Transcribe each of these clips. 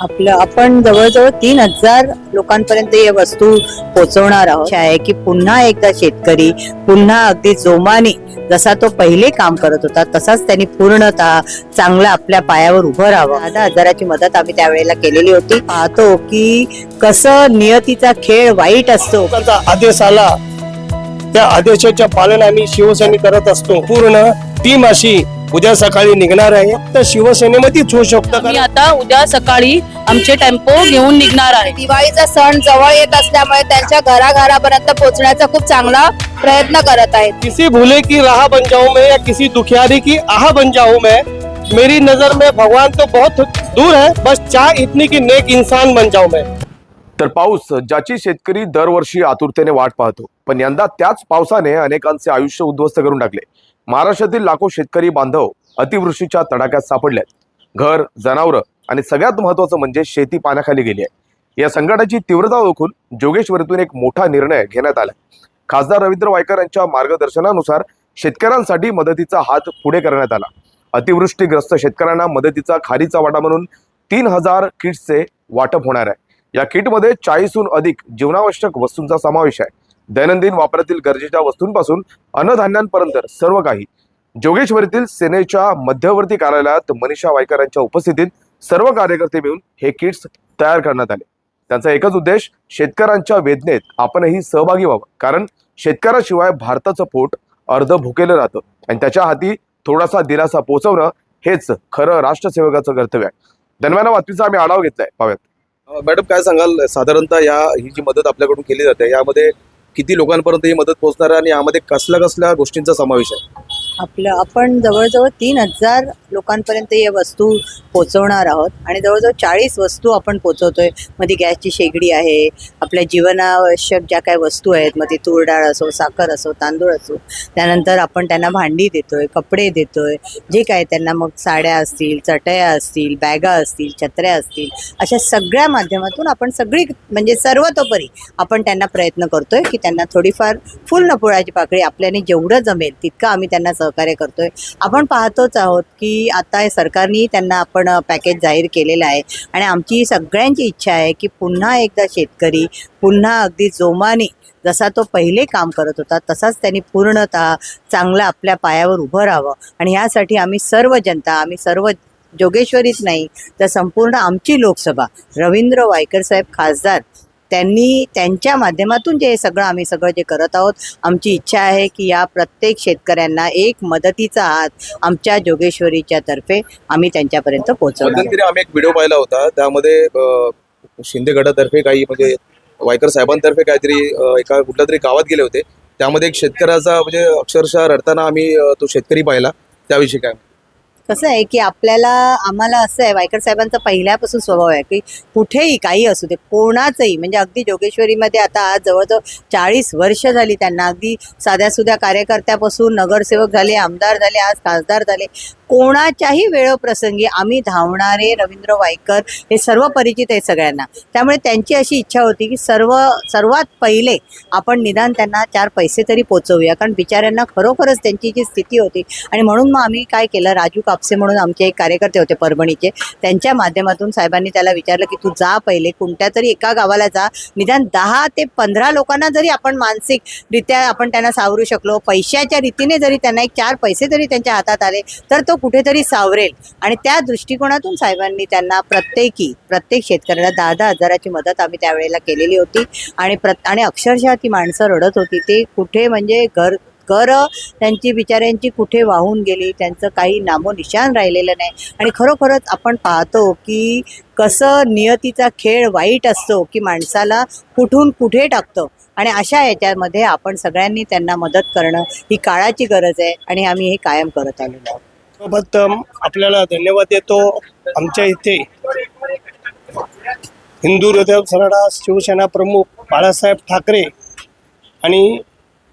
आपलं आपण जवळजवळ तीन हजार लोकांपर्यंत या वस्तू पोहोचवणार आहोत. आहे की पुन्हा एकदा शेतकरी पुन्हा अगदी जोमाने जसा तो पहिले काम करत होता तसाच त्यांनी पूर्णतः चांगला आपल्या पायावर उभं राहावं. दहा हजाराची मदत आम्ही त्यावेळेला केलेली होती. पाहतो की कसं नियतीचा खेळ वाईट असतो. आदेश आला. त्या आदेशाच्या पालन आम्ही शिवसेने करत असतो. पूर्ण टीम अशी उद्या सकाळी निघणार आहे. तर शिवसेनेमध्येच होऊ शकतं आम्ही आता उद्या सकाळी आमचे टेम्पो घेऊन निघणार आहे. दिवाळीचा सण जवळ येत असल्यामुळे त्यांच्या घराघरापर्यंत पोहोचण्याचा खूप चांगला प्रयत्न करत आहेत. किसी भूले की राह बन जाऊं मैं या किसी दुखियारी की आह बन जाऊं मैं। मेरी नजर में भगवान तो बहुत दूर है बस चाह इतनी की नेक इंसान बन जाऊं मैं। तर पाऊस ज्याची शेतकरी दरवर्षी आतुरतेने वाट पाहतो पण यंदा त्याच पावसाने अनेकांचे आयुष्य उद्ध्वस्त करून टाकले. महाराष्ट्रातील लाखो शेतकरी बांधव अतिवृष्टीच्या तडाख्यात सापडले घर जनावरं आणि सगळ्यात महत्वाचं म्हणजे शेती पाण्याखाली गेली आहे. या संकटाची तीव्रता ओळखून जोगेश्वरीतून एक मोठा निर्णय घेण्यात आला खासदार रवींद्र वायकर यांच्या मार्गदर्शनानुसार शेतकऱ्यांसाठी मदतीचा हात पुढे करण्यात आला. अतिवृष्टीग्रस्त शेतकऱ्यांना मदतीचा खारीचा वाटा म्हणून तीन हजार किट्सचे वाटप होणार आहे. या किटमध्ये चाळीसहून अधिक जीवनावश्यक वस्तूंचा समावेश आहे. दैनंदिन वापरातील गरजेच्या वस्तूंपासून अन्नधान्यांपर्यंत सर्व काही. जोगेश्वरीतील सेनेच्या मध्यवर्ती कार्यालयात मनीषा वायकर यांच्या उपस्थितीत सर्व कार्यकर्ते मिळून हे किट्स तयार करण्यात आले. त्यांचा एकच उद्देश शेतकऱ्यांच्या वेदनेत आपणही सहभागी व्हावं. कारण शेतकऱ्याशिवाय भारताचं पोट अर्ध भुकेलं राहतं. आणि त्याच्या हाती थोडासा दिलासा पोहोचवणं हेच खरं राष्ट्रसेवकाचं कर्तव्य आहे. दरम्यान बातमीचा आम्ही आढावा घेतलाय. पाहूयात. मॅडम काय सांगाल? साधारणतः या ही जी मदत आपल्याकडून केली जाते यामध्ये किती लोकांपर्यंत ही मदत पोहोचणार आहे आणि यामध्ये कसल्या कसल्या गोष्टींचा समावेश आहे? आपलं आपण जवळजवळ तीन हजार लोकांपर्यंत या वस्तू पोचवणार आहोत. आणि जवळजवळ चाळीस वस्तू आपण पोहोचवतोयमध्ये गॅसची शेगडी आहे आपल्या जीवनावश्यक ज्या काही वस्तू आहेत मग ती तूर डाळ असो साखर असो तांदूळ असो त्यानंतर आपण त्यांना भांडी देतोय कपडे देतोय जे काय त्यांना मग साड्या असतील चटया असतील बॅगा असतील छत्र्या असतील अशा सगळ्या माध्यमातून आपण सगळी म्हणजे सर्वतोपरी आपण त्यांना प्रयत्न करतोय की त्यांना थोडीफार फुल नपुळाची पाकळी आपल्याने जेवढं जमेल तितकं आम्ही त्यांना सहकार्य करतोय. आपण पाहतोच आहोत की आता हे सरकारने त्यांना आपण पॅकेज जाहीर केलेलं आहे. आणि आमची सगळ्यांची इच्छा आहे की पुन्हा एकदा शेतकरी पुन्हा अगदी जोमाने जसा तो पहिले काम करत होता तसाच त्यांनी पूर्णतः चांगलं आपल्या पायावर उभं राहावं. आणि ह्यासाठी आम्ही सर्व जनता आम्ही सर्व जोगेश्वरीच नाही तर संपूर्ण आमची लोकसभा. रवींद्र वायकर साहेब खासदार त्यांनी त्यांच्या माध्यमातून जे सगळं आम्ही सगळं जे करत आहोत आमची इच्छा आहे की या प्रत्येक शेतकऱ्यांना एक मदतीचा हात आमच्या जोगेश्वरीच्या तर्फे आम्ही त्यांच्यापर्यंत. मध्यंतरी आम्ही एक व्हिडिओ पाहिला होता. त्यामध्ये शिंदे गटातर्फे काही म्हणजे वायकर साहेबांतर्फे काहीतरी एका कुठल्या तरी गावात गेले होते. त्यामध्ये एक शेतकऱ्याचा म्हणजे अक्षरशः रडताना आम्ही तो शेतकरी पाहिला. त्याविषयी काय? कसं आहे की आपल्याला आम्हाला असं आहे वायकर साहेबांचा पहिल्यापासून स्वभाव आहे की कुठेही काही असू दे कोणाचंही म्हणजे अगदी जोगेश्वरीमध्ये आता आज जवळजवळ चाळीस वर्ष झाली त्यांना अगदी साध्या सुध्या कार्यकर्त्यापासून नगरसेवक झाले आमदार झाले आज खासदार झाले. कोणाच्याही वेळोप्रसंगी आम्ही धावणारे रवींद्र वायकर हे सर्व परिचित आहे सगळ्यांना. त्यामुळे त्यांची अशी इच्छा होती की सर्व सर्वात पहिले आपण निदान त्यांना चार पैसे तरी पोचवूया कारण बिचाऱ्यांना खरोखरच त्यांची जी स्थिती होती आणि म्हणून मग आम्ही काय केलं राजू कापसे म्हणून आमचे एक कार्यकर्ते होते परभणीचे. त्यांच्या माध्यमातून साहेबांनी त्याला विचारलं की तू जा पहिले कोणत्या तरी एका गावाला जा. निदान दहा ते पंधरा लोकांना जरी आपण मानसिकरित्या आपण त्यांना सावरू शकलो पैशाच्या रीतीने जरी त्यांना एक चार पैसे जरी त्यांच्या हातात आले तर तो कुठेतरी सावरेल. आणि त्या दृष्टिकोनातून साहेबांनी त्यांना प्रत्येकी प्रत्येक शेतकऱ्याला दहा दहा हजाराची मदत आम्ही त्यावेळेला केलेली होती. आणि प्र आणि अक्षरशः ती माणसं रडत होती. ते कुठे म्हणजे घर घर त्यांची बिचाऱ्यांची कुठे वाहून गेली त्यांचं काही नामोनिशान राहिलेलं नाही. आणि खरोखरच आपण पाहतो की कसं नियतीचा खेळ वाईट असतो की माणसाला कुठून कुठे टाकतो. आणि अशा याच्यामध्ये आपण सगळ्यांनी त्यांना मदत करणं ही काळाची गरज आहे आणि आम्ही हे कायम करत आलेलो आहोत. सोबत आपल्याला धन्यवाद देतो. आमच्या इथे हिंदू हृदय सरडा शिवसेना प्रमुख बाळासाहेब ठाकरे आणि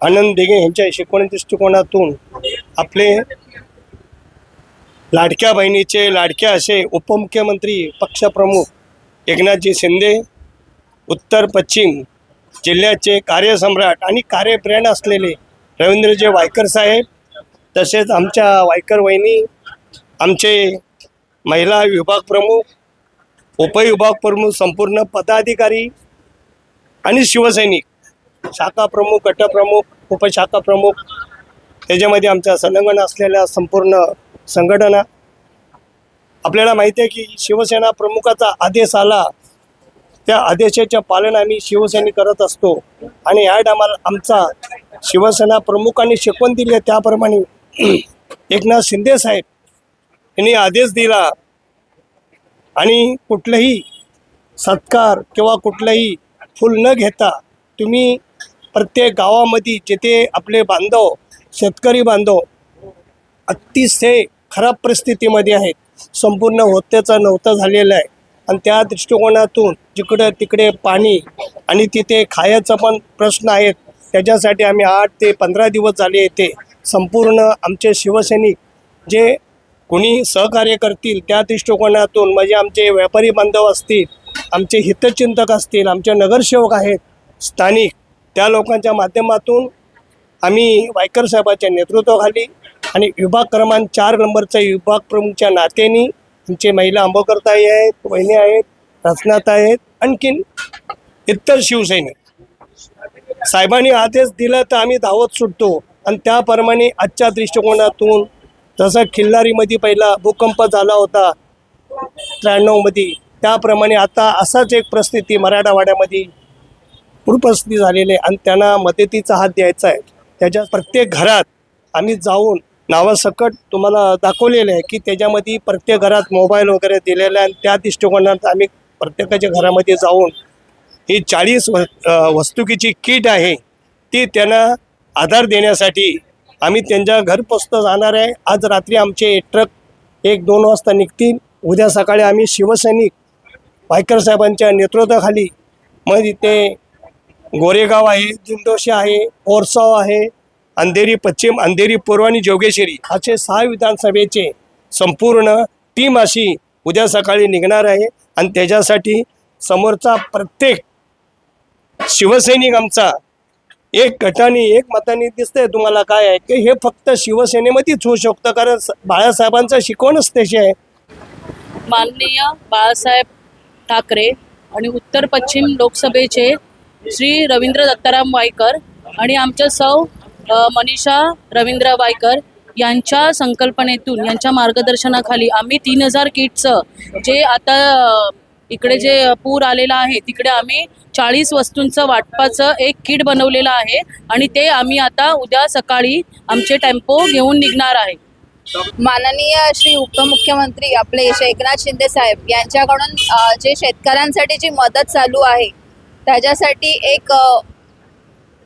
आनंद दिघे यांच्या शिकवणी दृष्टिकोनातून आपले लाडक्या बहिणीचे लाडक्या असे उपमुख्यमंत्री पक्षप्रमुख एकनाथजी शिंदे उत्तर पश्चिम जिल्ह्याचे कार्यसम्राट आणि कार्यप्रेरणा असलेले रवींद्रजी वायकर साहेब तसेच आमच्या वायकर वहिनी आमचे महिला विभाग प्रमुख उपविभाग प्रमुख संपूर्ण पदाधिकारी आणि शिवसैनिक शाखा प्रमुख गटप्रमुख उपशाखा प्रमुख. त्याच्यामध्ये आमच्या संलग्न असलेल्या संपूर्ण संघटना. आपल्याला माहिती आहे की शिवसेना प्रमुखाचा आदेश आला. त्या आदेशाच्या पालन आम्ही शिवसेने करत असतो. आणि या टायमाला आमचा शिवसेना प्रमुखांनी शिकवण दिली आहे त्याप्रमाणे. एकनाथ शिंदे साहेब यांनी आदेश दिला. आणि कुठलंही सत्कार किंवा कुठलंही फुल न घेता तुम्ही प्रत्येक गावामध्ये जिथे आपले बांधव शेतकरी बांधव अतिशय खराब परिस्थितीमध्ये आहेत. संपूर्ण होत्याचं नव्हतं झालेला आहे. आणि त्या दृष्टिकोनातून जिकडं तिकडे पाणी आणि तिथे खायचा पण प्रश्न आहेत. त्याच्यासाठी आम्ही आठ ते पंधरा दिवस झाले येते संपूर्ण आमचे शिवसैनिक जे कोणी सहकार्य करतील त्या दृष्टिकोनातून म्हणजे आमचे व्यापारी बांधव असतील आमचे हितचिंतक असतील आमचे नगरसेवक आहेत स्थानिक त्या लोकांच्या माध्यमातून आम्ही वायकर साहेबाच्या नेतृत्वाखाली आणि विभाग क्रमांक चार नंबरचा विभाग प्रमुखच्या नात्याने आमचे महिला आंबोकरताई आहेत वहिनी आहेत रचनाताई आहेत आणखीन इतर शिवसैनिक. साहेबांनी आदेश दिला तर आम्ही धावत सुटतो. आणि त्याप्रमाणे आजच्या दृष्टिकोनातून जसा खिल्लारीमध्ये पहिला भूकंप झाला होता त्र्याण्णवमध्ये त्याप्रमाणे आता असाच एक परिस्थिती मराठवाड्यामध्ये पूरपरिस्थिती झालेले आहे आणि त्यांना मदतीचा हात द्यायचा आहे. त्याच्या प्रत्येक घरात आम्ही जाऊन नावासकट तुम्हाला दाखवलेलं आहे की त्याच्यामध्ये प्रत्येक घरात मोबाईल वगैरे दिलेला आहे आणि त्या दृष्टिकोनात आम्ही प्रत्येकाच्या घरामध्ये जाऊन ही चाळीस व वस्तुकीची किट आहे ती त्यांना आधार देण्यासाठी आम्ही त्यांच्या घरपोस्त जाणार आहे. आज रात्री आमचे ट्रक एक दोन वाजता निघतील. उद्या सकाळी आम्ही शिवसैनिक वायकर साहेबांच्या नेतृत्वाखाली मग इथे गोरेगाव आहे दिंडोशी आहे ओरसाव आहे अंधेरी पश्चिम अंधेरी पूर्व आणि जोगेश्वरी असे सहा विधानसभेचे संपूर्ण टीम अशी उद्या सकाळी निघणार आहे. आणि त्याच्यासाठी समोरचा प्रत्येक शिवसैनिक आमचा एक गटाने एक मताने दिसतंय. तुम्हाला काय आहे की हे फक्त शिवसेनेमध्येच होऊ शकतं? कारण बाळासाहेबांचा बाळासाहेबांचं शिकवणच त्याची आहे. माननीय बाळासाहेब ठाकरे आणि उत्तर पश्चिम लोकसभेचे श्री रवींद्र दत्ताराम वायकर आणि आमच्या सौ मनीषा रवींद्र वायकर यांच्या संकल्पनेतून यांच्या मार्गदर्शनाखाली आम्ही तीन हजार किटचं जे आता इकडे जे पूर आलेला आहे तिकडे आम्ही चाळीस वस्तूंचं वाटपाचं एक किट बनवलेलं आहे आणि ते आम्ही आता उद्या सकाळी आमचे टेम्पो घेऊन निघणार आहे. माननीय श्री उपमुख्यमंत्री आपले एकनाथ शिंदे साहेब यांच्याकडून जे शेतकऱ्यांसाठी जी मदत चालू आहे त्याच्यासाठी एक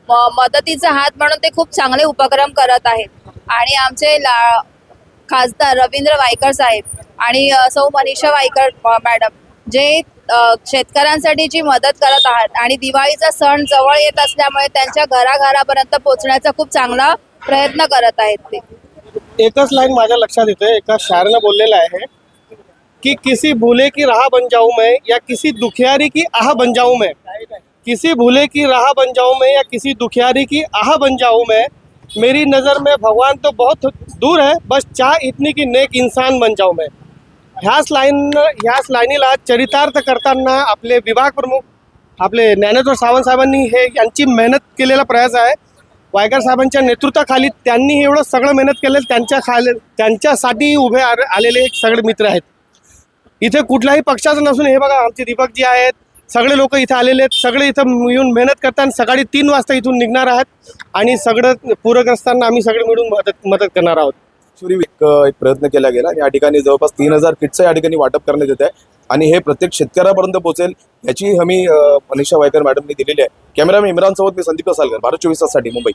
मदतीचा हात म्हणून ते खूप चांगले उपक्रम करत आहेत. आणि आमचे ला खासदार रवींद्र वायकर साहेब आणि सौ मनीषा वायकर मॅडम जे शेतकऱ्यांसाठी जी मदत करत आहात आणि दिवाळीचा सण जवळ येत असल्यामुळे त्यांच्या घराघरापर्यंत पोहोचण्याचा खूप चांगला प्रयत्न करत आहेत ते. एकच लाईन माझ्या लक्षात येते एका शायरनं बोललेलं आहे की किसी भूले की राह बन जाऊ मैं या किसी दुखियारी की आह बन जाऊ मैं. किसी भूले की राह बन जाऊं मैं या किसी दुखियारी की आह बन जाऊं मैं मेरी नज़र में भगवान तो बहुत दूर है बस चाह इतनी की नेक इंसान बन जाऊं मैं। ह्याच लाईन ह्याच लाईनीला चरितार्थ करताना आपले विभाग प्रमुख आपले ज्ञानेश्वर सावंत साहेबांनी हे यांची मेहनत केलेला प्रयास आहे. वायकर साहेबांच्या नेतृत्वाखाली त्यांनी एवढं सगळं मेहनत केलेलं त्यांच्या खाले त्यांच्यासाठी उभे आलेले सगळे मित्र आहेत. इथे कुठल्याही पक्षाचं नसून हे बघा आमचे दीपकजी आहेत सगळे लोक इथे आलेले आहेत. सगळे इथं येऊन मेहनत करतात सकाळी तीन वाजता इथून निघणार आहात आणि सगळं पूरग्रस्तांना आम्ही सगळे मिळून मदत मदत करणार आहोत. एक प्रयत्न केला गेला या ठिकाणी जवळपास तीन हजार किटचं या ठिकाणी वाटप करण्यात येत आहे आणि हे प्रत्येक शेतकऱ्यापर्यंत पोहोचेल याची हमी मनीषा वायकर मॅडमनी दिलेली आहे. कॅमेरामॅन इम्रान सोबत मी संदीप सालकर भारत चोवीस ताससाठी मुंबई.